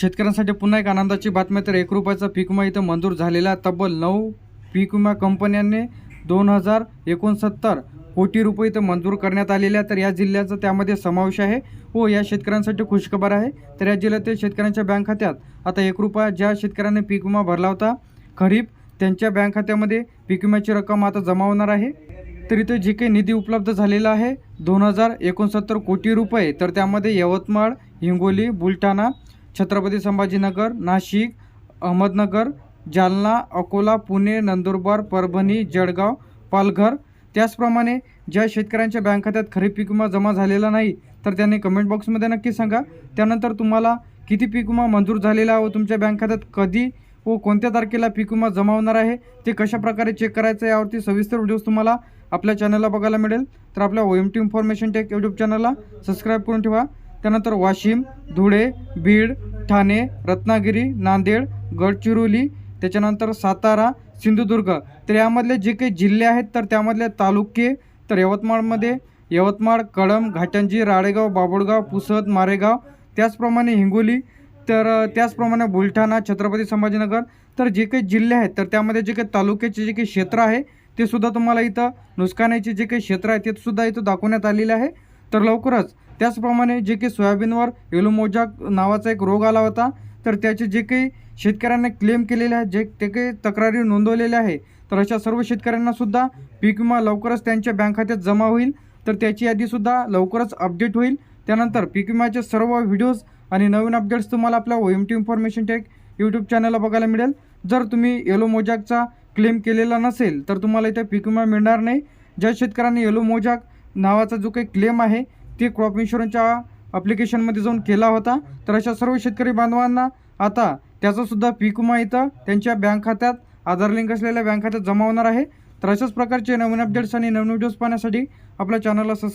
शेतकऱ्यांसाठी पुन्हा एक आनंदाची बातमी तर एक रुपयाचा पीक विमा इथं मंजूर झालेला तब्बल नऊ पीक विमा कंपन्यांनी दोन हजार एकोणसत्तर कोटी रुपये इथं मंजूर करण्यात आलेले आहे तर या जिल्ह्याचा त्यामध्ये समावेश आहे व या शेतकऱ्यांसाठी खुशखबर आहे. तर या जिल्ह्यातील शेतकऱ्यांच्या बँक खात्यात आता एक रुपया ज्या शेतकऱ्याने पीक विमा भरला होता खरीप त्यांच्या बँक खात्यामध्ये पीक विम्याची रक्कम आता जमा होणार आहे. तर इथे जे काही निधी उपलब्ध झालेला आहे दोन हजार एकोणसत्तर कोटी रुपये. तर त्यामध्ये यवतमाळ हिंगोली बुलढाणा छत्रपती संभाजीनगर नाशिक अहमदनगर जालना अकोला पुणे नंदुरबार परभणी जळगाव पालघर. त्याचप्रमाणे ज्या शेतकऱ्यांच्या बँक खात्यात खरीप पीक विमा जमा झालेला नाही तर त्यांनी कमेंट बॉक्समध्ये नक्की सांगा. त्यानंतर तुम्हाला किती पीक विमा मंजूर झालेला आहे व तुमच्या बँक खात्यात कधी व कोणत्या तारखेला पीक विमा जमा होणार आहे ते कशा प्रकारे चेक करायचं यावरती सविस्तर व्हिडिओज तुम्हाला आपल्या चॅनलला बघायला मिळेल. तर आपल्या O M T information tech YouTube चॅनलला सबस्क्राईब करून ठेवा. त्यानंतर वाशिम धुळे बीड ठाणे रत्नागिरी नांदेड गडचिरोली त्याच्यानंतर सातारा सिंधुदुर्ग. तर यामधले जे काही जिल्हे आहेत तर त्यामधले तालुके तर यवतमाळमध्ये यवतमाळ कळंब घाटंजी राळेगाव बाबुळगाव पुसद मारेगाव त्याचप्रमाणे हिंगोली तर त्याचप्रमाणे बुलढाणा छत्रपती संभाजीनगर. तर जे काही जिल्हे आहेत तर त्यामध्ये जे काही तालुक्याचे जे काही क्षेत्र आहे ते सुद्धा तुम्हाला इथं नुकसानाचे जे काही क्षेत्र आहे ते सुद्धा इथं दाखवण्यात आलेले आहे. तर लवकरच. त्याचप्रमाणे जे काही सोयाबीनवर एलोमोजाक नावाचा एक रोग आला होता तर त्याचे जे काही शेतकऱ्यांना क्लेम केलेले आहे जे ते काही तक्रारी नोंदवलेल्या आहे तर अशा सर्व शेतकऱ्यांनासुद्धा पीक विमा लवकरच त्यांच्या बँक खात्यात जमा होईल. तर त्याची यादीसुद्धा लवकरच अपडेट होईल. त्यानंतर पीक विम्याचे सर्व व्हिडिओज आणि नवीन अपडेट्स तुम्हाला आपल्या O M T information tech YouTube चॅनलला बघायला मिळेल. जर तुम्ही येलो मोजाकचा क्लेम केलेला नसेल तर तुम्हाला इथे पीक विमा मिळणार नाही. ज्या शेतकऱ्यांनी येलो मोजाक नावाचा जो काही क्लेम आहे ते क्रॉप इन्शुरन्सच्या अप्लिकेशनमध्ये जाऊन केला होता. तर अशा सर्व शेतकरी बांधवांना आता त्याचासुद्धा पीक विमा इथं त्यांच्या बँक खात्यात आधार लिंक असलेल्या बँक खात्यात जमा होणार आहे. तर अशाच प्रकारचे नवीन अपडेट्स आणि नवीन व्हिडिओज पाहण्यासाठी आपल्या चॅनलला सबस्क्राईब